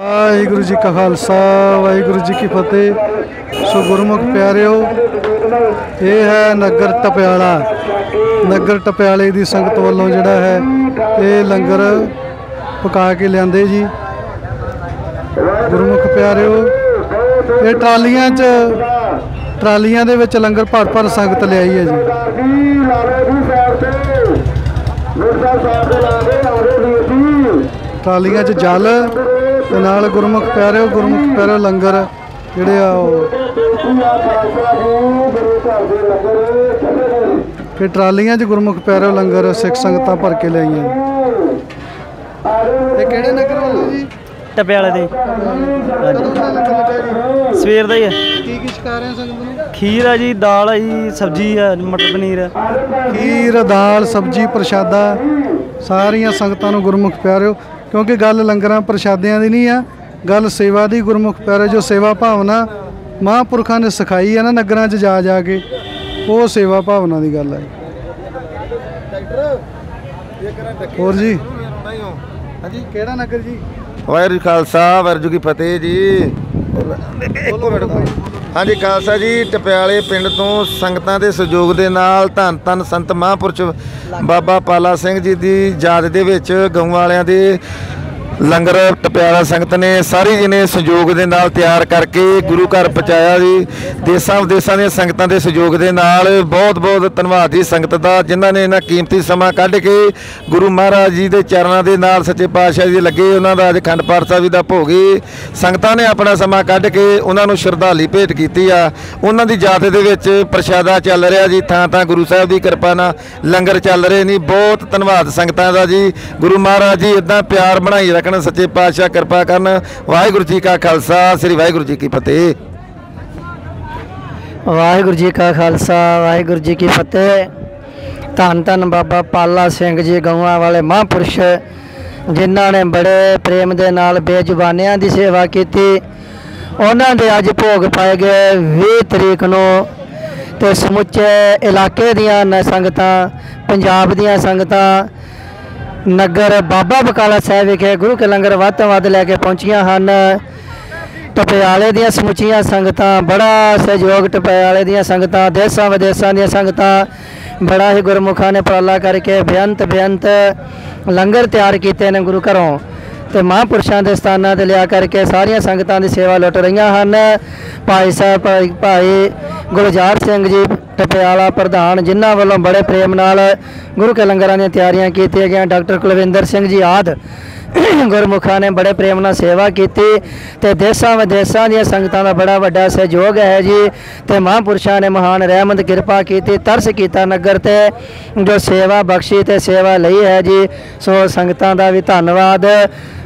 ਵਾਹਿਗੁਰੂ ਜੀ ਕਾ ਖਾਲਸਾ, ਵਾਹਿਗੁਰੂ ਜੀ ਕੀ ਫਤਿਹ। ਸੋ ਗੁਰਮੁਖ ਪਿਆਰਿਓ, ਇਹ ਹੈ ਨਗਰ ਟਪਿਆਲਾ। ਨਗਰ ਟਪਿਆਲੇ ਦੀ ਸੰਗਤ ਵੱਲੋਂ ਜਿਹੜਾ ਹੈ, ਇਹ ਲੰਗਰ ਪਕਾ ਕੇ ਲਿਆਂਦੇ ਜੀ। ਗੁਰਮੁਖ ਪਿਆਰਿਓ, ਇਹ ਟਰਾਲੀਆਂ 'ਚ, ਟਰਾਲੀਆਂ ਦੇ ਵਿੱਚ ਲੰਗਰ ਭਰ ਭਰ ਸੰਗਤ ਲਿਆਈ ਹੈ ਜੀ। ਟਰਾਲੀਆਂ 'ਚ ਜਲ ਤੇ ਨਾਲ ਗੁਰਮੁਖ ਪਿਆਰਿਓ ਗੁਰਮੁਖ ਪਿਆਰਿਓ ਲੰਗਰ ਜਿਹੜੇ ਆ ਉਹ ਕਿ ਟਰਾਲੀਆਂ 'ਚ ਗੁਰਮੁਖ ਪਿਆਰਿਓ ਲੰਗਰ ਸਿੱਖ ਸੰਗਤਾਂ ਭਰ ਕੇ ਲਿਆਈਆਂ। ਇਹ ਕਿਹੜੇ ਨਗਰ ਵੱਲੋਂ ਜੀ? ਟੱਪੇ ਵਾਲੇ ਦੇ। ਸਵੇਰ ਦਾ ਹੀ ਹੈ ਕੀ ਕੀ ਛਕਾ ਰਹੇ ਸੰਗਤ ਨੂੰ? ਖੀਰ ਆ ਜੀ ਦਾਲ ਆ ਜੀ ਸਬਜ਼ੀ ਆ ਮਟਰ ਪਨੀਰ। ਆ ਖੀਰ ਦਾਲ ਸਬਜੀ ਪ੍ਰਸ਼ਾਦਾ ਸਾਰੀਆਂ ਸੰਗਤਾਂ ਨੂੰ ਗੁਰਮੁਖ ਪਿਆਰਿਓ। ਕਿਉਂਕਿ ਗੱਲ ਲੰਗਰਾਂ ਪ੍ਰਸ਼ਾਦਿਆਂ ਦੀ ਨਹੀਂ ਆ ਗੱਲ ਸੇਵਾ ਦੀ ਗੁਰਮੁਖ ਪਿਆਰਿਓ ਜੋ ਸੇਵਾ ਭਾਵਨਾ ਮਹਾਂਪੁਰਖਾਂ ਨੇ ਸਿਖਾਈ ਹੈ ਨਾ ਨਗਰਾਂ 'ਚ ਜਾ ਜਾ ਕੇ ਉਹ ਸੇਵਾ ਭਾਵਨਾ ਦੀ ਗੱਲ ਹੈ ਹੋਰ ਜੀ? ਹਾਂਜੀ ਕਿਹੜਾ ਨਗਰ ਜੀ? ਵਾਹਿਗੁਰੂ ਖਾਲਸਾ ਵਾਹਿਗੁਰੂ ਕੀ ਫਤਿਹ ਜੀ। ਇੱਕੋ ਮਿੰਟ ਹਾਂਜੀ, ਖਾਲਸਾ ਜੀ, ਟਪਿਆਲੇ ਪਿੰਡ ਤੋਂ ਸੰਗਤਾਂ ਦੇ ਸਹਿਯੋਗ ਦੇ ਨਾਲ ਧੰਨ ਧੰਨ ਸੰਤ ਮਹਾਂਪੁਰਸ਼ ਬਾਬਾ ਪਾਲਾ ਸਿੰਘ ਜੀ ਦੀ ਯਾਦ ਦੇ ਵਿੱਚ ਗਊ ਵਾਲਿਆਂ ਦੇ ਲੰਗਰ ਟਪਿਆਲਾ ਸੰਗਤ ਨੇ ਸਾਰੀ ਜਿਹਨੇ ਸਹਿਯੋਗ ਦੇ ਨਾਲ ਤਿਆਰ ਕਰਕੇ ਗੁਰੂ ਘਰ ਪਹੁੰਚਾਇਆ ਜੀ। ਦੇਸਾਂ ਵਿਦੇਸਾਂ ਦੀਆਂ ਸੰਗਤਾਂ ਦੇ ਸਹਿਯੋਗ ਦੇ ਨਾਲ ਬਹੁਤ ਬਹੁਤ ਧੰਨਵਾਦ ਜੀ ਸੰਗਤ ਦਾ, ਜਿਨ੍ਹਾਂ ਨੇ ਇਹਨਾਂ ਕੀਮਤੀ ਸਮਾਂ ਕੱਢ ਕੇ ਗੁਰੂ ਮਹਾਰਾਜ ਜੀ ਦੇ ਚਰਨਾਂ ਦੇ ਨਾਲ ਸੱਚੇ ਪਾਤਸ਼ਾਹ ਜੀ ਲੱਗੇ, ਉਹਨਾਂ ਦਾ ਅੱਜ ਅਖੰਡ ਪਾਠ ਸਾਹਿਬ ਦਾ ਭੋਗ ਹੀ ਸੰਗਤਾਂ ਨੇ ਆਪਣਾ ਸਮਾਂ ਕੱਢ ਕੇ ਉਹਨਾਂ ਨੂੰ ਸ਼ਰਧਾਲੀ ਭੇਟ ਕੀਤੀ ਆ। ਉਹਨਾਂ ਦੀ ਯਾਦ ਦੇ ਵਿੱਚ ਪ੍ਰਸ਼ਾਦਾ ਚੱਲ ਰਿਹਾ ਜੀ, ਥਾਂ ਥਾਂ ਗੁਰੂ ਸਾਹਿਬ ਦੀ ਕਿਰਪਾ ਨਾਲ ਲੰਗਰ ਚੱਲ ਰਹੇ ਨੇ। ਬਹੁਤ ਧੰਨਵਾਦ ਸੰਗਤਾਂ ਦਾ ਜੀ। ਗੁਰੂ ਮਹਾਰਾਜ ਜੀ ਇਦਾਂ ਪਿਆਰ ਬਣਾਈ ਰੱਖਣ ਸੱਚੇ ਪਾਤਸ਼ਾਹ ਕਿਰਪਾ ਕਰਨ। ਵਾਹਿਗੁਰੂ ਜੀ ਕਾ ਖਾਲਸਾ, ਸ੍ਰੀ ਵਾਹਿਗੁਰੂ ਜੀ ਕੀ ਫਤਿਹ। ਵਾਹਿਗੁਰੂ ਜੀ ਕਾ ਖਾਲਸਾ, ਵਾਹਿਗੁਰੂ ਜੀ ਕੀ ਫਤਿਹ। ਧੰਨ ਧੰਨ ਬਾਬਾ ਪਾਲਾ ਸਿੰਘ ਜੀ, ਗਊਆਂ ਵਾਲੇ ਮਹਾਂਪੁਰਸ਼, ਜਿਨ੍ਹਾਂ ਨੇ ਬੜੇ ਪ੍ਰੇਮ ਦੇ ਨਾਲ ਬੇਜ਼ੁਬਾਨਿਆਂ ਦੀ ਸੇਵਾ ਕੀਤੀ। ਉਹਨਾਂ ਦੇ ਅੱਜ ਭੋਗ ਪਾਏ ਗਏ 20 ਤਰੀਕ ਨੂੰ। ਤੇ ਸਮੁੱਚੇ ਇਲਾਕੇ ਦੀਆਂ ਸੰਗਤਾਂ, ਪੰਜਾਬ ਦੀਆਂ ਸੰਗਤਾਂ ਨਗਰ ਬਾਬਾ ਬਕਾਲਾ ਸਾਹਿਬ ਵਿਖੇ ਗੁਰੂ ਕੇ ਲੰਗਰ ਵੱਧ ਤੋਂ ਵੱਧ ਲੈ ਕੇ ਪਹੁੰਚੀਆਂ ਹਨ। ਟਪਿਆਲੇ ਦੀਆਂ ਸਮੁੱਚੀਆਂ ਸੰਗਤਾਂ, ਬੜਾ ਸਹਿਯੋਗ ਟਪਿਆਲੇ ਦੀਆਂ ਸੰਗਤਾਂ, ਦੇਸਾਂ ਵਿਦੇਸਾਂ ਦੀਆਂ ਸੰਗਤਾਂ, ਬੜਾ ਹੀ ਗੁਰਮੁਖਾਂ ਨੇ ਉਪਰਾਲਾ ਕਰਕੇ ਬੇਅੰਤ ਬੇਅੰਤ ਲੰਗਰ ਤਿਆਰ ਕੀਤੇ ਨੇ ਗੁਰੂ ਘਰੋਂ। ਤੇ ਮਹਾਂਪੁਰਸ਼ਾਂ ਦੇ ਸਥਾਨਾਂ ਤੇ ਲਿਆ ਕਰਕੇ ਸਾਰੀਆਂ ਸੰਗਤਾਂ ਦੀ ਸੇਵਾ ਲੁੱਟ ਰਹੀਆਂ ਹਨ। ਭਾਈ ਸਾਹਿਬ ਭਾਈ- ਭਾਈ ਗੁਲਜ਼ਾਰ ਸਿੰਘ ਜੀ, ਟਪਿਆਲਾ ਪ੍ਰਧਾਨ, ਜਿਨ੍ਹਾਂ ਵੱਲੋਂ ਬੜੇ ਪ੍ਰੇਮ ਨਾਲ ਗੁਰੂ ਕੇ ਲੰਗਰਾਂ ਦੀਆਂ ਤਿਆਰੀਆਂ ਕੀਤੀਆਂ ਗਈਆਂ। ਡਾਕਟਰ ਕੁਲਵਿੰਦਰ ਸਿੰਘ ਜੀ ਆਦ ਗੁਰਮੁਖਾਂ ਨੇ ਬੜੇ ਪ੍ਰੇਮ ਨਾਲ ਸੇਵਾ ਕੀਤੀ ਤੇ ਦੇਸਾਂ ਵਿਦੇਸਾਂ ਦੀਆਂ ਸੰਗਤਾਂ ਦਾ ਬੜਾ ਵੱਡਾ ਸਹਿਯੋਗ ਹੈ ਜੀ। ਤੇ ਮਹਾਂਪੁਰਸ਼ਾਂ ਨੇ ਮਹਾਨ ਰਹਿਮਤ, ਕਿਰਪਾ ਕੀਤੀ, ਤਰਸ ਕੀਤਾ ਨਗਰ ਤੇ, ਜੋ ਸੇਵਾ ਬਖਸ਼ੀ ਤੇ ਸੇਵਾ ਲਈ ਹੈ ਜੀ। ਸੋ ਸੰਗਤਾਂ ਦਾ ਵੀ ਧੰਨਵਾਦ।